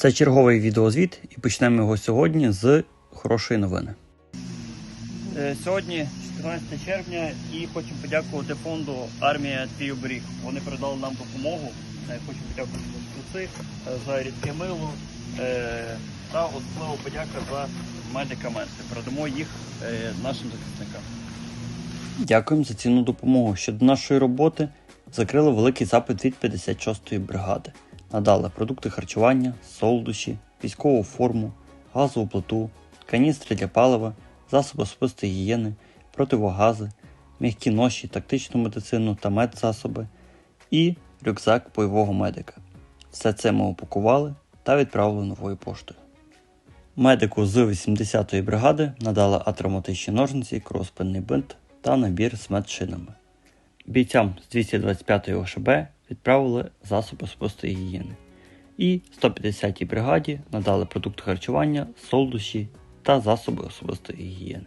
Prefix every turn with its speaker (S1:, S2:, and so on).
S1: Це черговий відеозвіт, і почнемо його сьогодні з хорошої новини. Е, Сьогодні 14 червня, і хочу подякувати фонду Армія Твій оберіг. Вони передали нам допомогу. Е, Хочу подякувати за е, за рідке мило та особливо подяка за медикаменти. Передамо їх нашим захисникам. Дякуємо за цінну допомогу. Щодо нашої роботи закрили великий запит від 56-ї бригади. Надали продукти харчування, солодощі, військову форму, газову плиту, каністри для палива, засоби особистої гігієни, противогази, м'які ноші, тактичну медицину та медзасоби і рюкзак бойового медика. Все це ми упакували та відправили новою поштою. Медику з 80-ї бригади надали атравматичні ножниці, кровоспинний бинт та набір з медшинами. Бійцям з 225-ї ОШБ відправили засоби особистої гігієни. І 150-й бригаді надали продукти харчування, солодощі та засоби особистої гігієни.